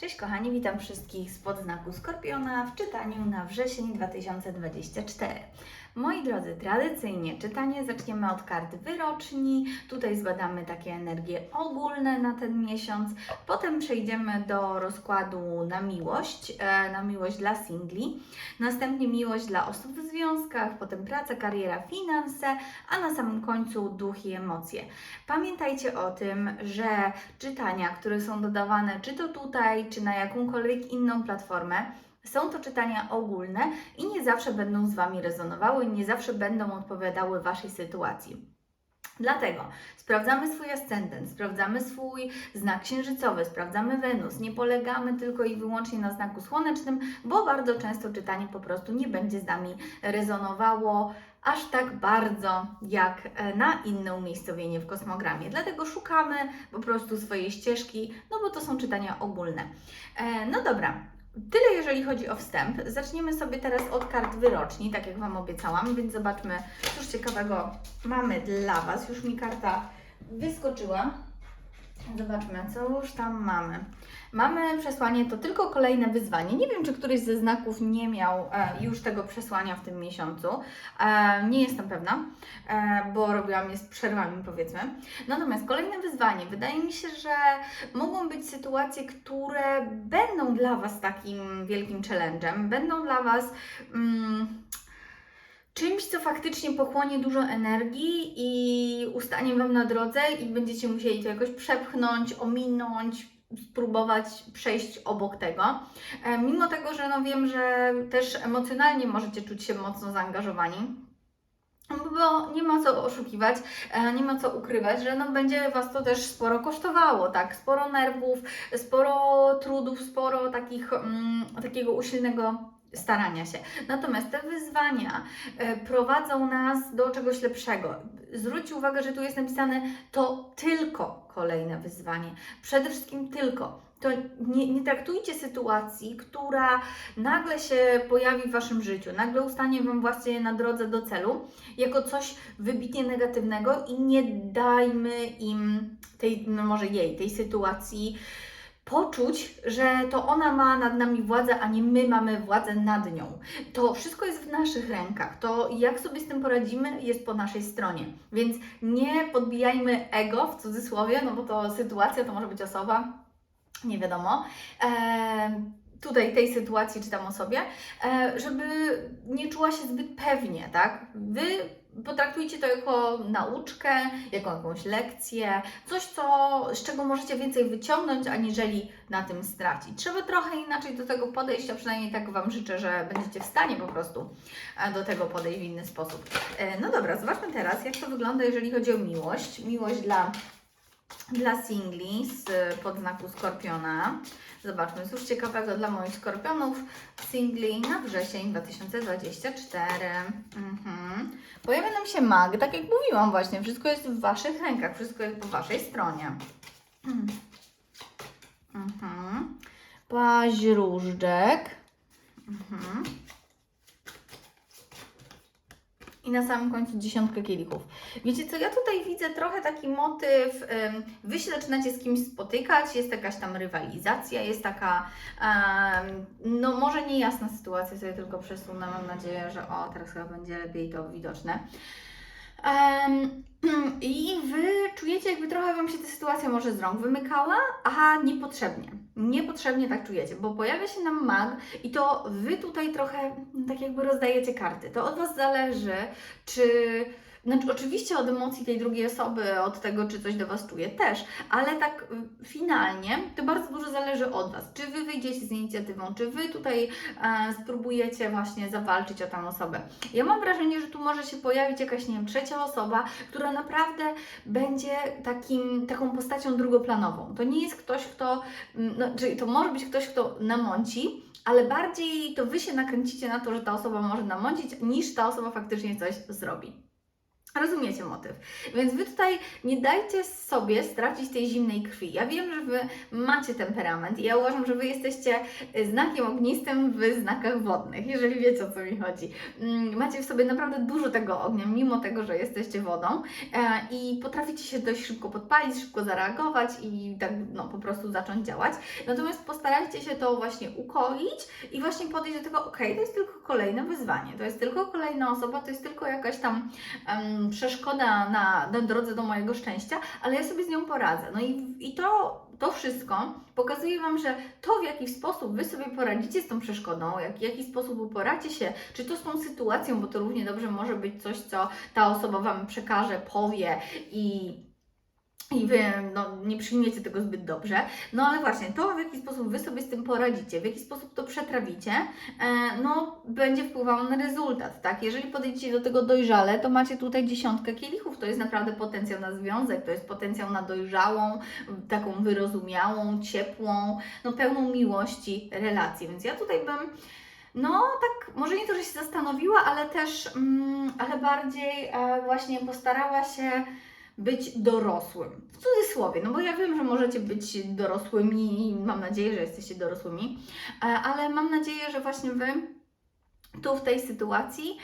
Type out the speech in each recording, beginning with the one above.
Cześć kochani, witam wszystkich spod znaku Skorpiona w czytaniu na wrzesień 2024. Moi drodzy, tradycyjnie czytanie zaczniemy od kart wyroczni. Tutaj zbadamy takie energie ogólne na ten miesiąc. Potem przejdziemy do rozkładu na miłość, e, na miłość dla singli. Następnie miłość dla osób w związkach, potem praca, kariera, finanse, a na samym końcu duch i emocje. Pamiętajcie o tym, że czytania, które są dodawane czy to tutaj, czy na jakąkolwiek inną platformę, są to czytania ogólne i nie zawsze będą z Wami rezonowały, nie zawsze będą odpowiadały Waszej sytuacji. Dlatego sprawdzamy swój ascendent, sprawdzamy swój znak księżycowy, sprawdzamy Wenus. Nie polegamy tylko i wyłącznie na znaku słonecznym, bo bardzo często czytanie po prostu nie będzie z nami rezonowało aż tak bardzo jak e, na inne umiejscowienie w kosmogramie. Dlatego szukamy po prostu swojej ścieżki, no bo to są czytania ogólne. E, No dobra, Tyle jeżeli chodzi o wstęp. Zaczniemy sobie teraz od kart wyroczni, tak jak Wam obiecałam, więc zobaczmy, cóż ciekawego mamy dla Was. Już mi karta wyskoczyła. Zobaczmy, co już tam mamy. Mamy przesłanie, to tylko kolejne wyzwanie. Nie wiem, czy któryś ze znaków nie miał e, już tego przesłania w tym miesiącu. E, nie jestem pewna, e, bo robiłam je z przerwami, powiedzmy. Natomiast kolejne wyzwanie. Wydaje mi się, że mogą być sytuacje, które będą dla Was takim wielkim challenge'em, będą dla Was. Mm, czymś, co faktycznie pochłonie dużo energii i ustanie Wam na drodze i będziecie musieli to jakoś przepchnąć, ominąć, spróbować przejść obok tego. E, Mimo tego, że no wiem, że też emocjonalnie możecie czuć się mocno zaangażowani. Bo nie ma co oszukiwać, e, nie ma co ukrywać, że no będzie Was to też sporo kosztowało, tak? Sporo nerwów, sporo trudów, sporo takich, mm, takiego usilnego starania się. Natomiast te wyzwania e, prowadzą nas do czegoś lepszego. Zwróćcie uwagę, że tu jest napisane to tylko kolejne wyzwanie. Przede wszystkim tylko. To nie, nie traktujcie sytuacji, która nagle się pojawi w Waszym życiu, nagle ustanie Wam właśnie na drodze do celu, jako coś wybitnie negatywnego i nie dajmy im, tej, no może jej, tej sytuacji poczuć, że to ona ma nad nami władzę, a nie my mamy władzę nad nią. To wszystko jest w naszych rękach. To jak sobie z tym poradzimy, jest po naszej stronie. Więc nie podbijajmy ego w cudzysłowie, no bo to sytuacja, to może być osoba, nie wiadomo. Eee, tutaj tej sytuacji czy tam osobie, e, żeby nie czuła się zbyt pewnie, tak? Wy potraktujcie to jako nauczkę, jako jakąś lekcję, coś, co, z czego możecie więcej wyciągnąć, aniżeli na tym stracić. Trzeba trochę inaczej do tego podejść, a przynajmniej tak Wam życzę, że będziecie w stanie po prostu e, do tego podejść w inny sposób. E, No dobra, zobaczmy teraz, jak to wygląda, jeżeli chodzi o miłość. Miłość dla, dla singli z podznaku Skorpiona. Zobaczmy, cóż ciekawego dla moich skorpionów singli na wrzesień 2024. Mhm. Pojawia nam się mag, tak jak mówiłam właśnie, wszystko jest w Waszych rękach, wszystko jest po Waszej stronie. Mhm. Mhm. I na samym końcu dziesiątkę kielichów. Wiecie co, ja tutaj widzę trochę taki motyw, wy się zaczynacie z kimś spotykać, jest jakaś tam rywalizacja, jest taka, no może niejasna sytuacja, sobie tylko przesunę, mam nadzieję, że o, teraz chyba będzie lepiej to widoczne. Em, I wy czujecie, jakby trochę wam się ta sytuacja może z rąk wymykała, a niepotrzebnie. Niepotrzebnie tak czujecie, bo pojawia się nam mag i to wy tutaj trochę tak jakby rozdajecie karty. To od was zależy, czy. Znaczy, oczywiście od emocji tej drugiej osoby, od tego, czy coś do Was czuje też, ale tak y, finalnie to bardzo dużo zależy od Was. Czy Wy wyjdziecie z inicjatywą, czy Wy tutaj e, spróbujecie właśnie zawalczyć o tę osobę. Ja mam wrażenie, że tu może się pojawić jakaś, nie wiem, trzecia osoba, która naprawdę będzie takim, taką postacią drugoplanową. To nie jest ktoś, kto, no, czyli to może być ktoś, kto namąci, ale bardziej to Wy się nakręcicie na to, że ta osoba może namącić, niż ta osoba faktycznie coś zrobi. Rozumiecie motyw. Więc wy tutaj nie dajcie sobie stracić tej zimnej krwi. Ja wiem, że wy macie temperament i ja uważam, że wy jesteście znakiem ognistym w znakach wodnych, jeżeli wiecie o co mi chodzi. Mm, Macie w sobie naprawdę dużo tego ognia, mimo tego, że jesteście wodą e, i potraficie się dość szybko podpalić, szybko zareagować i tak no, po prostu zacząć działać. Natomiast postarajcie się to właśnie ukoić i właśnie podejść do tego, ok, to jest tylko kolejne wyzwanie, to jest tylko kolejna osoba, to jest tylko jakaś tam em, przeszkoda na, na drodze do mojego szczęścia, ale ja sobie z nią poradzę. No i, i to, to wszystko pokazuje Wam, że to w jaki sposób Wy sobie poradzicie z tą przeszkodą, jak, w jaki sposób uporacie się, czy to z tą sytuacją, bo to równie dobrze może być coś, co ta osoba Wam przekaże, powie i i wy no, nie przyjmiecie tego zbyt dobrze. No ale właśnie, to w jaki sposób wy sobie z tym poradzicie, w jaki sposób to przetrawicie, e, no będzie wpływało na rezultat, tak? Jeżeli podejdziecie do tego dojrzale, to macie tutaj dziesiątkę kielichów, to jest naprawdę potencjał na związek, to jest potencjał na dojrzałą, taką wyrozumiałą, ciepłą, no pełną miłości relację. Więc ja tutaj bym no, tak, może nie to, że się zastanowiła, ale też, mm, ale bardziej e, właśnie postarała się być dorosłym. W cudzysłowie, no bo ja wiem, że możecie być dorosłymi i mam nadzieję, że jesteście dorosłymi, e, ale mam nadzieję, że właśnie Wy tu w tej sytuacji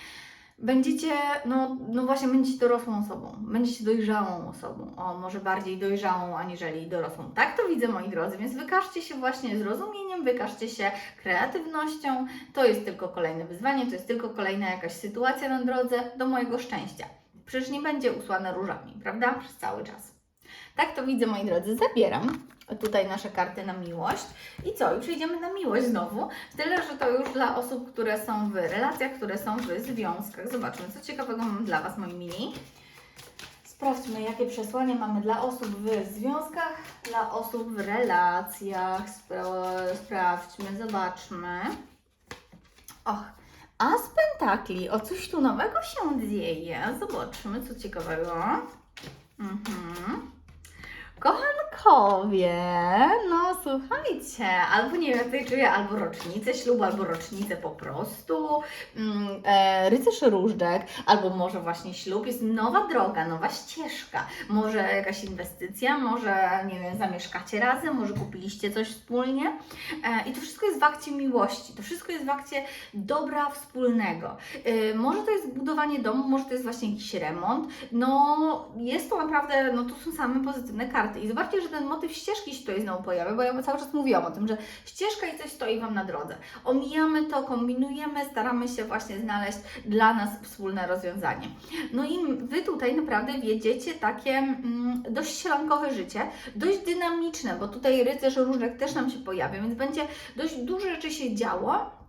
będziecie, no, no właśnie będziecie dorosłą osobą, będziecie dojrzałą osobą, o może bardziej dojrzałą aniżeli dorosłą. Tak to widzę moi drodzy, więc wykażcie się właśnie zrozumieniem, wykażcie się kreatywnością, to jest tylko kolejne wyzwanie, to jest tylko kolejna jakaś sytuacja na drodze do mojego szczęścia. Przecież nie będzie usłane różami, prawda? Przez cały czas. Tak to widzę, moi drodzy. Zabieram tutaj nasze karty na miłość. I co? I przejdziemy na miłość znowu. Tyle, że to już dla osób, które są w relacjach, które są w związkach. Zobaczmy, co ciekawego mam dla Was, moi mili. Sprawdźmy, jakie przesłanie mamy dla osób w związkach, dla osób w relacjach. Spra sprawdźmy, zobaczmy. Och, As pentakli, o coś tu nowego się dzieje. Zobaczmy, co ciekawego. Mhm. Kochankowie, no słuchajcie, albo nie wiem, tutaj czuję, albo rocznicę ślubu, albo rocznicę po prostu, mm, e, rycerz różdżek, albo może właśnie ślub, jest nowa droga, nowa ścieżka, może jakaś inwestycja, może, nie wiem, zamieszkacie razem, może kupiliście coś wspólnie. E, i to wszystko jest w akcie miłości, to wszystko jest w akcie dobra wspólnego. E, może to jest budowanie domu, może to jest właśnie jakiś remont, no jest to naprawdę, no to są same pozytywne karty. I zobaczcie, że ten motyw ścieżki się tutaj znowu pojawia, bo ja cały czas mówiłam o tym, że ścieżka i coś stoi Wam na drodze. Omijamy to, kombinujemy, staramy się właśnie znaleźć dla nas wspólne rozwiązanie. No i Wy tutaj naprawdę wiedziecie takie mm, dość sielankowe życie, dość dynamiczne, bo tutaj rycerz różek też nam się pojawia, więc będzie dość dużo rzeczy się działo,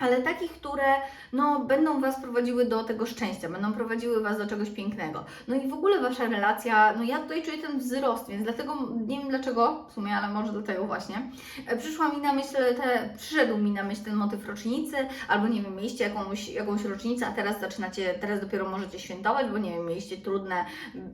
ale takich, które no, będą Was prowadziły do tego szczęścia, będą prowadziły Was do czegoś pięknego. No i w ogóle Wasza relacja, no ja tutaj czuję ten wzrost, więc dlatego nie wiem dlaczego, w sumie, ale może do tego właśnie, e, przyszła mi na myśl, te, przyszedł mi na myśl ten motyw rocznicy, albo nie wiem, mieliście jakąś, jakąś rocznicę, a teraz zaczynacie, teraz dopiero możecie świętować, bo nie wiem, mieliście trudne,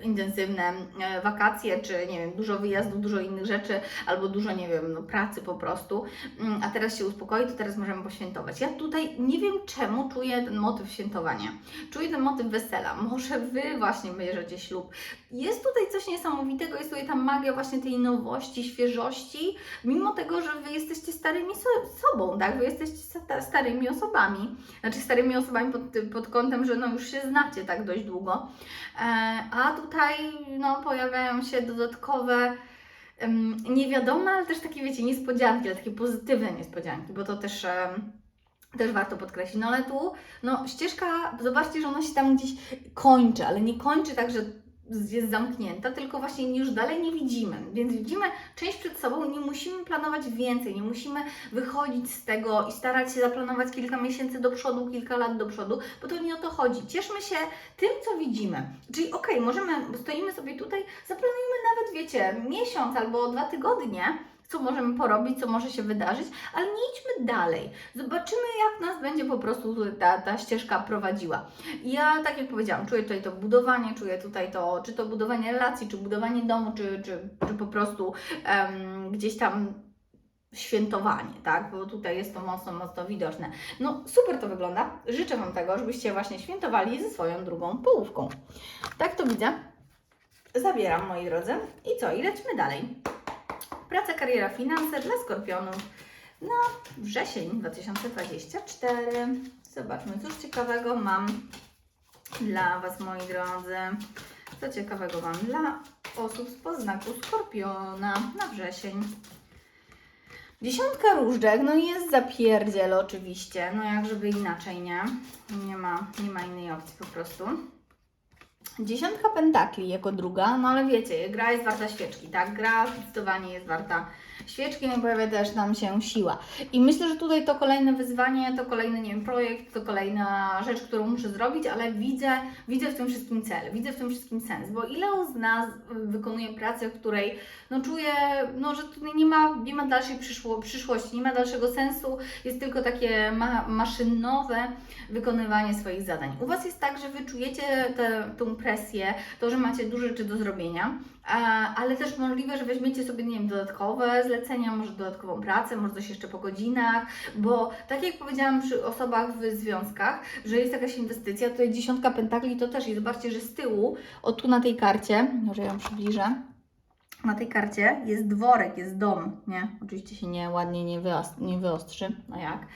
intensywne e, wakacje, czy nie wiem, dużo wyjazdów, dużo innych rzeczy, albo dużo, nie wiem, no, pracy po prostu, Mm, a teraz się uspokoi, to teraz możemy poświętować. Ja tutaj nie wiem czemu czuję ten motyw świętowania. Czuję ten motyw wesela. Może Wy właśnie bierzecie ślub. Jest tutaj coś niesamowitego, jest tutaj ta magia właśnie tej nowości, świeżości, mimo tego, że Wy jesteście starymi so sobą, tak? Wy jesteście sta starymi osobami. Znaczy starymi osobami pod, pod kątem, że no już się znacie tak dość długo. E, a tutaj no, pojawiają się dodatkowe em, niewiadome, ale też takie, wiecie, niespodzianki, ale takie pozytywne niespodzianki, bo to też, em, też warto podkreślić. No ale tu, no ścieżka, zobaczcie, że ona się tam gdzieś kończy, ale nie kończy tak, że jest zamknięta, tylko właśnie już dalej nie widzimy. Więc widzimy część przed sobą nie musimy planować więcej, nie musimy wychodzić z tego i starać się zaplanować kilka miesięcy do przodu, kilka lat do przodu, bo to nie o to chodzi. Cieszmy się tym, co widzimy. Czyli okej, możemy, bo stoimy sobie tutaj, zaplanujmy nawet, wiecie, miesiąc albo dwa tygodnie, co możemy porobić, co może się wydarzyć, ale nie idźmy dalej. Zobaczymy, jak nas będzie po prostu ta, ta ścieżka prowadziła. Ja, tak jak powiedziałam, czuję tutaj to budowanie, czuję tutaj to, czy to budowanie relacji, czy budowanie domu, czy, czy, czy po prostu em, gdzieś tam świętowanie, tak? Bo tutaj jest to mocno, mocno widoczne. No super to wygląda. Życzę Wam tego, żebyście właśnie świętowali ze swoją drugą połówką. Tak to widzę. Zabieram, moi drodzy. I co? I lecimy dalej. Praca, kariera, finanse dla skorpionów na wrzesień 2024. Zobaczmy, cóż ciekawego mam dla Was, moi drodzy. Co ciekawego mam dla osób z poznaku Skorpiona na wrzesień. Dziesiątka różdżek, no jest zapierdziel oczywiście, no jak żeby inaczej, nie? Nie ma, nie ma innej opcji po prostu. Dziesiątka pentakli jako druga, no ale wiecie, gra jest warta świeczki, tak? Gra zdecydowanie jest warta świeczki, no i pojawia też nam się siła. I myślę, że tutaj to kolejne wyzwanie, to kolejny, nie wiem, projekt, to kolejna rzecz, którą muszę zrobić, ale widzę, widzę w tym wszystkim cel, widzę w tym wszystkim sens, bo ile z nas wykonuje pracę, w której no czuję, no, że tutaj nie ma, nie ma dalszej przyszło, przyszłości, nie ma dalszego sensu, jest tylko takie ma, maszynowe wykonywanie swoich zadań. U Was jest tak, że Wy czujecie tę presję, to, że macie dużo rzeczy do zrobienia, ale też możliwe, że weźmiecie sobie, nie wiem, dodatkowe zlecenia, może dodatkową pracę, może coś jeszcze po godzinach, bo tak jak powiedziałam przy osobach w związkach, że jest jakaś inwestycja, tutaj dziesiątka pentakli to też i zobaczcie, że z tyłu, o tu na tej karcie, może ją przybliżę, na tej karcie jest dworek, jest dom, nie? Oczywiście się nie ładnie nie wyostrzy, no jak?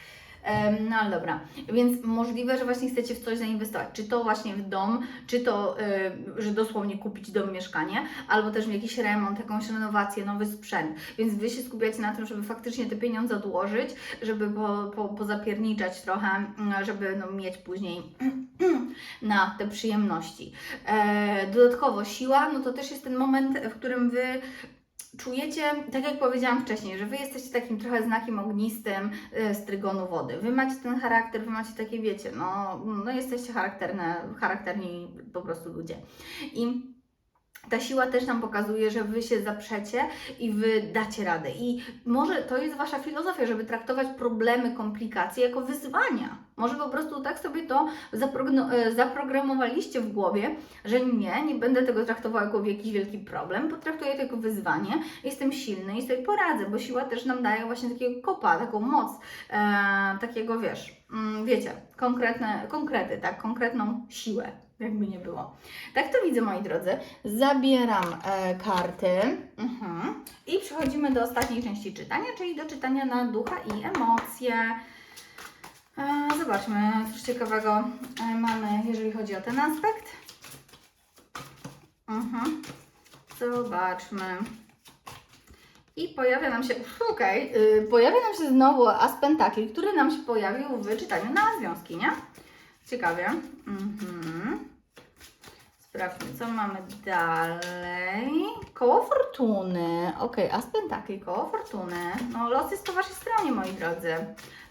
No ale dobra, więc możliwe, że właśnie chcecie w coś zainwestować, czy to właśnie w dom, czy to, y, że dosłownie kupić dom, mieszkanie, albo też w jakiś remont, jakąś renowację, nowy sprzęt, więc Wy się skupiacie na tym, żeby faktycznie te pieniądze odłożyć, żeby po, po, pozapierniczać trochę, mm, żeby no, mieć później na te przyjemności. E, dodatkowo siła, no to też jest ten moment, w którym Wy czujecie, tak jak powiedziałam wcześniej, że Wy jesteście takim trochę znakiem ognistym e, z trygonu wody. Wy macie ten charakter, Wy macie takie, wiecie, no, no jesteście charakterne, charakterni po prostu ludzie. I ta siła też nam pokazuje, że Wy się zaprzecie i Wy dacie radę. I może to jest Wasza filozofia, żeby traktować problemy, komplikacje jako wyzwania. Może po prostu tak sobie to e, zaprogramowaliście w głowie, że nie, nie będę tego traktował jako jakiś wielki problem, potraktuję to jako wyzwanie, jestem silny i sobie poradzę, bo siła też nam daje właśnie takiego kopa, taką moc, e, takiego wiesz, mm, wiecie, konkretne, konkrety, tak, konkretną siłę, jakby nie było. Tak to widzę, moi drodzy. Zabieram e, karty mhm. i przechodzimy do ostatniej części czytania, czyli do czytania na ducha i emocje. E, zobaczmy, coś ciekawego e, mamy, jeżeli chodzi o ten aspekt. Mhm. Zobaczmy. I pojawia nam się, okej, y, pojawia nam się znowu as pentakli, który nam się pojawił w czytaniu na związki, nie? Ciekawie. Mhm. Sprawdźmy, co mamy dalej. Koło fortuny. Okej, as pentakli, koło fortuny. No, los jest po Waszej stronie, moi drodzy.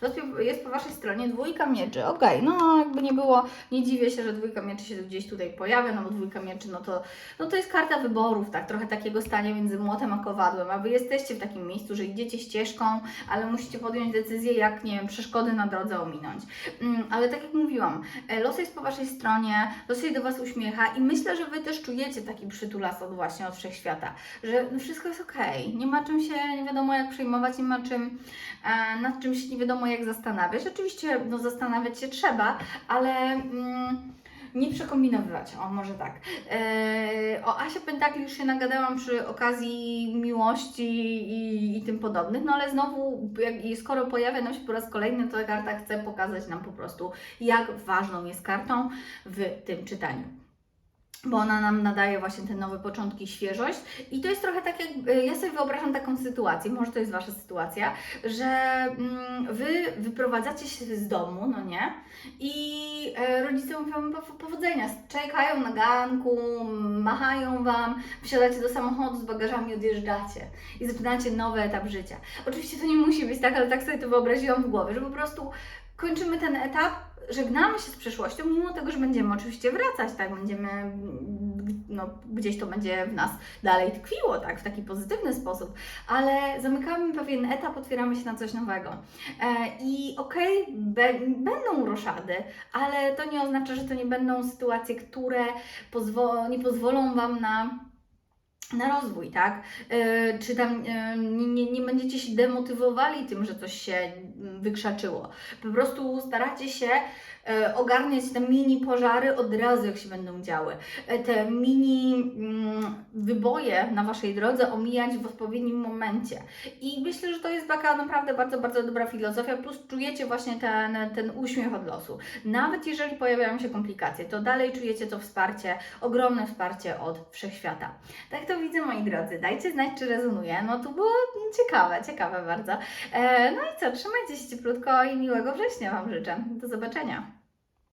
Los jest po Waszej stronie, dwójka mieczy. Okej, no jakby nie było, nie dziwię się, że dwójka mieczy się gdzieś tutaj pojawia, no bo dwójka mieczy, no to, no to jest karta wyborów, tak, trochę takiego stania między młotem a kowadłem, a Wy jesteście w takim miejscu, że idziecie ścieżką, ale musicie podjąć decyzję, jak, nie wiem, przeszkody na drodze ominąć. Mm, ale tak jak mówiłam, e, los jest po Waszej stronie, los się do Was uśmiecha i myślę, że Wy też czujecie taki przytulas od właśnie od wszechświata, że no wszystko jest okej, nie ma czym się nie wiadomo jak przejmować, nie ma czym e, nad czym się nie wiadomo jak zastanawiać. Oczywiście no, zastanawiać się trzeba, ale mm, nie przekombinowywać, o może tak. E, o Asie Pentakli już się nagadałam przy okazji miłości i, i tym podobnych, no ale znowu, jak, skoro pojawia nam się po raz kolejny, to ta karta chce pokazać nam po prostu, jak ważną jest kartą w tym czytaniu bo ona nam nadaje właśnie te nowe początki, świeżość. I to jest trochę tak, jak y, ja sobie wyobrażam taką sytuację, może to jest Wasza sytuacja, że mm, Wy wyprowadzacie się z domu, no nie? I e, rodzice mówią po- powodzenia, czekają na ganku, machają Wam, wsiadacie do samochodu z bagażami, odjeżdżacie i zaczynacie nowy etap życia. Oczywiście to nie musi być tak, ale tak sobie to wyobraziłam w głowie, że po prostu kończymy ten etap, żegnamy się z przeszłością, mimo tego, że będziemy oczywiście wracać, tak, będziemy, no, gdzieś to będzie w nas dalej tkwiło, tak, w taki pozytywny sposób, ale zamykamy pewien etap, otwieramy się na coś nowego. E, I okej, be, będą roszady, ale to nie oznacza, że to nie będą sytuacje, które nie pozwolą Wam na na rozwój, tak? Yy, czy tam yy, nie, nie, będziecie się demotywowali tym, że coś się mm, wykrzaczyło. Po prostu staracie się ogarniać te mini pożary od razu, jak się będą działy. Yy, te mini mm, wyboje na Waszej drodze omijać w odpowiednim momencie. I myślę, że to jest taka naprawdę bardzo, bardzo dobra filozofia, plus czujecie właśnie ten, ten uśmiech od losu. Nawet jeżeli pojawiają się komplikacje, to dalej czujecie to wsparcie, ogromne wsparcie od wszechświata. Tak to widzę, moi drodzy. Dajcie znać, czy rezonuje. No to było ciekawe, ciekawe bardzo. E, no i co, trzymajcie się cieplutko i miłego września Wam życzę. Do zobaczenia.